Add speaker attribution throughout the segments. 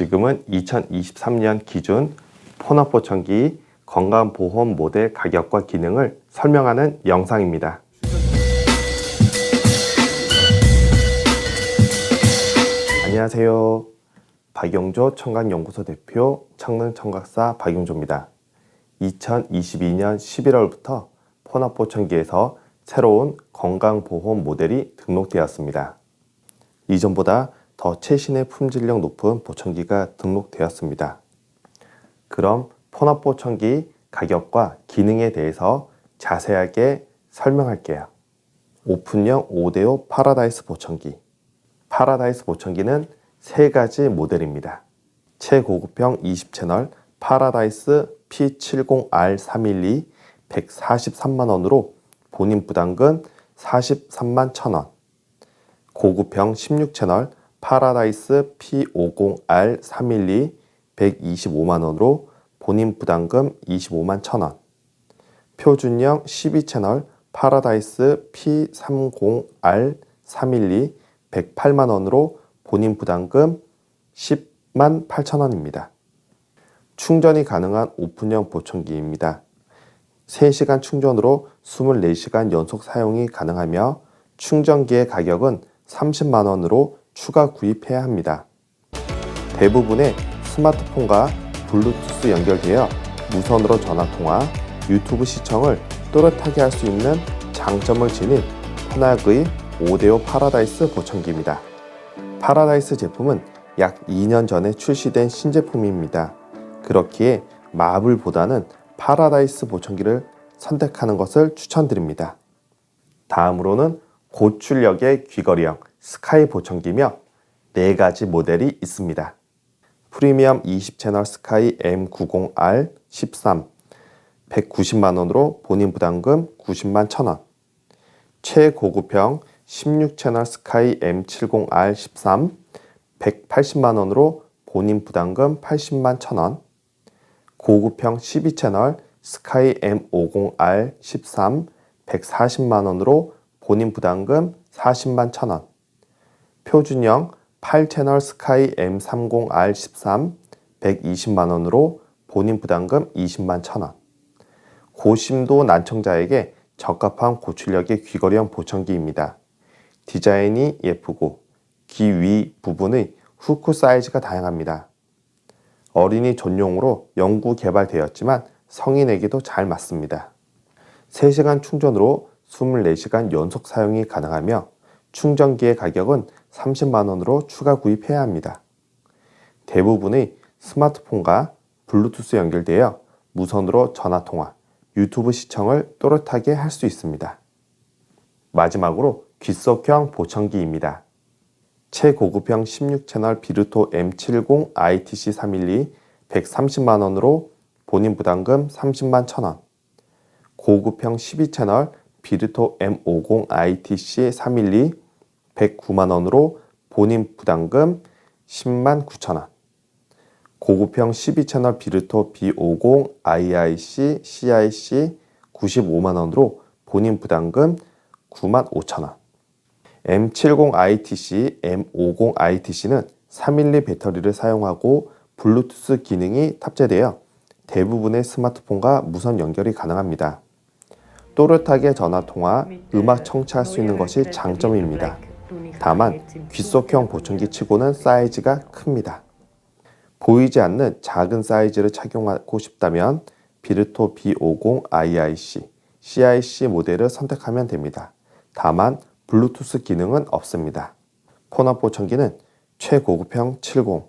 Speaker 1: 지금은 2023년 기준 혼합보청기 건강보험 모델 가격과 기능을 설명하는 영상입니다. 안녕하세요. 박용조 청각연구소 대표 청능청각사 박용조입니다. 2022년 11월부터 혼합보청기에서 새로운 건강보험 모델이 등록되었습니다. 이전보다 더 최신의 품질력 높은 보청기가 등록되었습니다. 그럼 혼합보청기 가격과 기능에 대해서 자세하게 설명할게요. 오픈형 5대5 파라다이스 보청기. 파라다이스 보청기는 세 가지 모델입니다. 최고급형 20채널 파라다이스 P70R312 143만원으로 본인 부담금 43만 1천원. 고급형 16채널 파라다이스 P50R312 125만 원으로 본인 부담금 25만 1천원. 표준형 12채널 파라다이스 P30R312 108만 원으로 본인 부담금 10만 8천 원입니다. 충전이 가능한 오픈형 보청기입니다. 3시간 충전으로 24시간 연속 사용이 가능하며 충전기의 가격은 30만 원으로 추가 구입해야 합니다. 대부분의 스마트폰과 블루투스 연결되어 무선으로 전화통화, 유튜브 시청을 또렷하게 할 수 있는 장점을 지닌 혼학의 5대5 파라다이스 보청기입니다. 파라다이스 제품은 약 2년 전에 출시된 신제품입니다. 그렇기에 마블보다는 파라다이스 보청기를 선택하는 것을 추천드립니다. 다음으로는 고출력의 귀걸이형 스카이 보청기며 4가지 모델이 있습니다. 프리미엄 20채널 스카이 M90R 13 190만원으로 본인 부담금 90만 1천원. 최고급형 16채널 스카이 M70R 13 180만원으로 본인 부담금 80만 1천원. 고급형 12채널 스카이 M50R 13 140만원으로 본인 부담금 40만 1천원 표준형 8채널 스카이 M30R 13 120만 원으로 본인 부담금 20만 1천원 고심도 난청자에게 적합한 고출력의 귀걸이형 보청기입니다. 디자인이 예쁘고 귀 위 부분의 후크 사이즈가 다양합니다. 어린이 전용으로 연구 개발되었지만 성인에게도 잘 맞습니다. 3시간 충전으로 24시간 연속 사용이 가능하며 충전기의 가격은 30만원으로 추가 구입해야 합니다. 대부분의 스마트폰과 블루투스 연결되어 무선으로 전화통화, 유튜브 시청을 또렷하게 할 수 있습니다. 마지막으로 귓속형 보청기입니다. 최고급형 16채널 비루토 M70 ITC 312 130만원으로 본인 부담금 30만 1천원 고급형 12채널 비루토 M50 ITC 312 109만 원으로 본인 부담금 10만 9천 원 고급형 12채널 비루토 B50 IIC CIC 95만 원으로 본인 부담금 9만 5천 원 M70 ITC, M50 ITC는 312 배터리를 사용하고 블루투스 기능이 탑재되어 대부분의 스마트폰과 무선 연결이 가능합니다. 또렷하게 전화 통화, 음악 청취할 수 있는 것이 장점입니다. 다만 귓속형 보청기 치고는 사이즈가 큽니다. 보이지 않는 작은 사이즈를 착용하고 싶다면 비르토 B50 IIC, CIC 모델을 선택하면 됩니다. 다만 블루투스 기능은 없습니다. 폰압 보청기는 최고급형 70,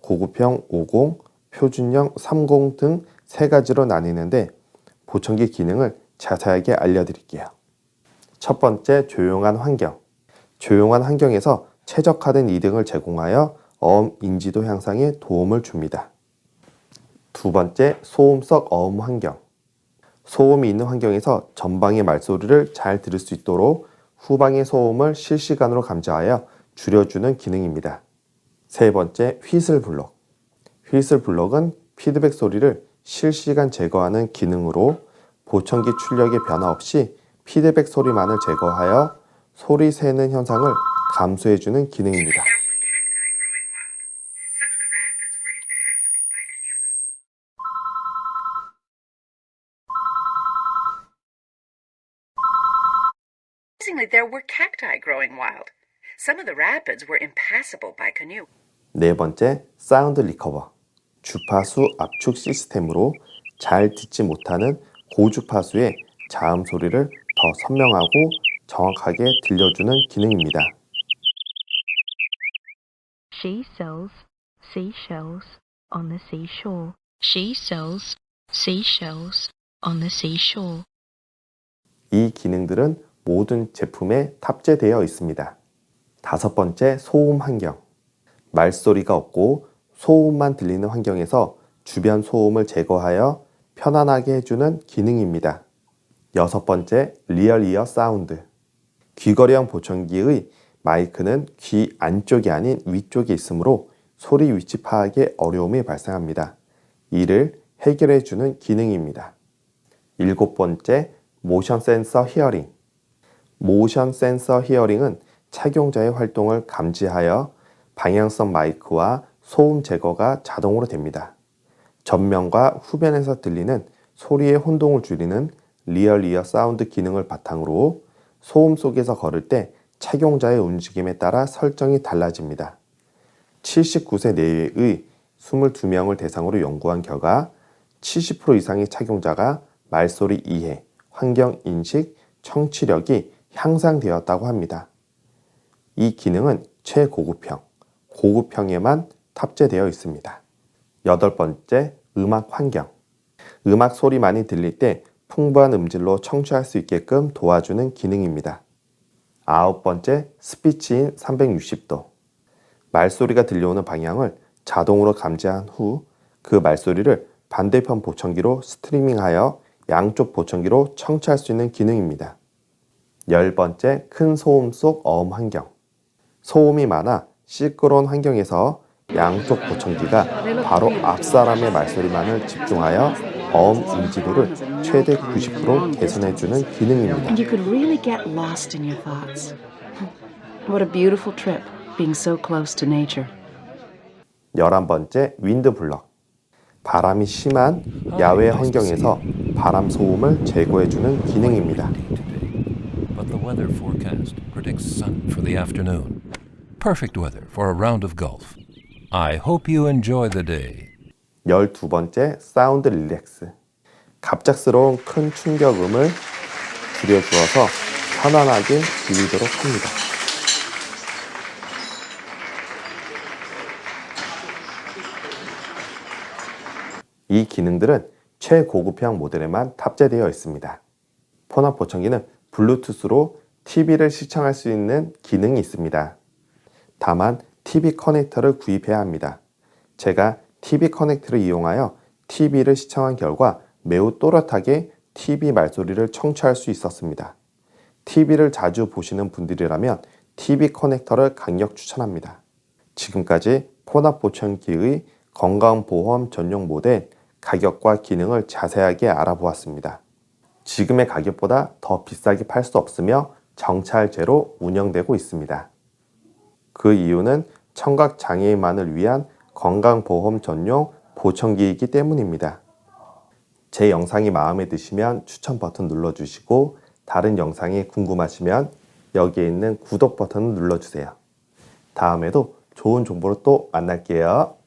Speaker 1: 고급형 50, 표준형 30 등 세 가지로 나뉘는데 보청기 기능을 자세하게 알려드릴게요. 첫 번째 조용한 환경. 조용한 환경에서 최적화된 이등을 제공하여 어음 인지도 향상에 도움을 줍니다. 두 번째 소음석 어음 환경. 소음이 있는 환경에서 전방의 말소리를 잘 들을 수 있도록 후방의 소음을 실시간으로 감지하여 줄여주는 기능입니다. 세 번째 휘슬 블록. 휘슬 블록은 피드백 소리를 실시간 제거하는 기능으로 보청기 출력의 변화 없이 피드백 소리만을 제거하여 소리 새는 현상을 감소해주는 기능입니다. 네 번째, 사운드 리커버. 주파수 압축 시스템으로 잘 듣지 못하는 고주파수의 자음 소리를 더 선명하고 정확하게 들려주는 기능입니다.
Speaker 2: She sells seashells on the seashore. She sells seashells on the seashore.
Speaker 1: 이 기능들은 모든 제품에 탑재되어 있습니다. 다섯 번째, 소음 환경. 말소리가 없고 소음만 들리는 환경에서 주변 소음을 제거하여 편안하게 해주는 기능입니다. 여섯 번째, 리얼 이어 사운드. 귀걸이형 보청기의 마이크는 귀 안쪽이 아닌 위쪽에 있으므로 소리 위치 파악에 어려움이 발생합니다. 이를 해결해 주는 기능입니다. 일곱 번째, 모션 센서 히어링. 모션 센서 히어링은 착용자의 활동을 감지하여 방향성 마이크와 소음 제거가 자동으로 됩니다. 전면과 후면에서 들리는 소리의 혼동을 줄이는 리얼 이어 사운드 기능을 바탕으로 소음 속에서 걸을 때 착용자의 움직임에 따라 설정이 달라집니다. 79세 내외의 22명을 대상으로 연구한 결과 70% 이상의 착용자가 말소리 이해, 환경 인식, 청취력이 향상되었다고 합니다. 이 기능은 최고급형, 고급형에만 탑재되어 있습니다. 여덟 번째, 음악 환경. 음악 소리만이 들릴 때 풍부한 음질로 청취할 수 있게끔 도와주는 기능입니다. 아홉 번째, 스피치인 360도. 말소리가 들려오는 방향을 자동으로 감지한 후 그 말소리를 반대편 보청기로 스트리밍하여 양쪽 보청기로 청취할 수 있는 기능입니다. 열 번째, 큰 소음 속 어음 환경. 소음이 많아 시끄러운 환경에서 양쪽 보청기가 바로 앞 사람의 말소리만을 집중하여 어음 인지도를 최대 90% 개선해주는 기능입니다.
Speaker 3: And you could really get lost in your thoughts. What a beautiful trip, being so close to nature.
Speaker 1: 열한 번째, 윈드 블럭. 바람이 심한 야외 환경에서 바람 소음을 제거해주는 기능입니다.
Speaker 4: But the weather forecast predicts sun for the afternoon. Perfect weather for a round of golf. I hope you enjoy the day.
Speaker 1: 열두 번째, 사운드 릴렉스. 갑작스러운 큰 충격음을 줄여주어서 편안하게 들리도록 합니다. 이 기능들은 최고급형 모델에만 탑재되어 있습니다. 폰압 보청기는 블루투스로 TV를 시청할 수 있는 기능이 있습니다. 다만 TV 커넥터를 구입해야 합니다. 제가 TV 커넥터를 이용하여 TV를 시청한 결과 매우 또렷하게 TV 말소리를 청취할 수 있었습니다. TV를 자주 보시는 분들이라면 TV 커넥터를 강력 추천합니다. 지금까지 폰압 보청기의 건강보험 전용 모델 가격과 기능을 자세하게 알아보았습니다. 지금의 가격보다 더 비싸게 팔 수 없으며 정찰제로 운영되고 있습니다. 그 이유는 청각 장애인만을 위한 건강보험 전용 보청기이기 때문입니다. 제 영상이 마음에 드시면 추천 버튼 눌러주시고 다른 영상이 궁금하시면 여기에 있는 구독 버튼을 눌러주세요. 다음에도 좋은 정보로 또 만날게요.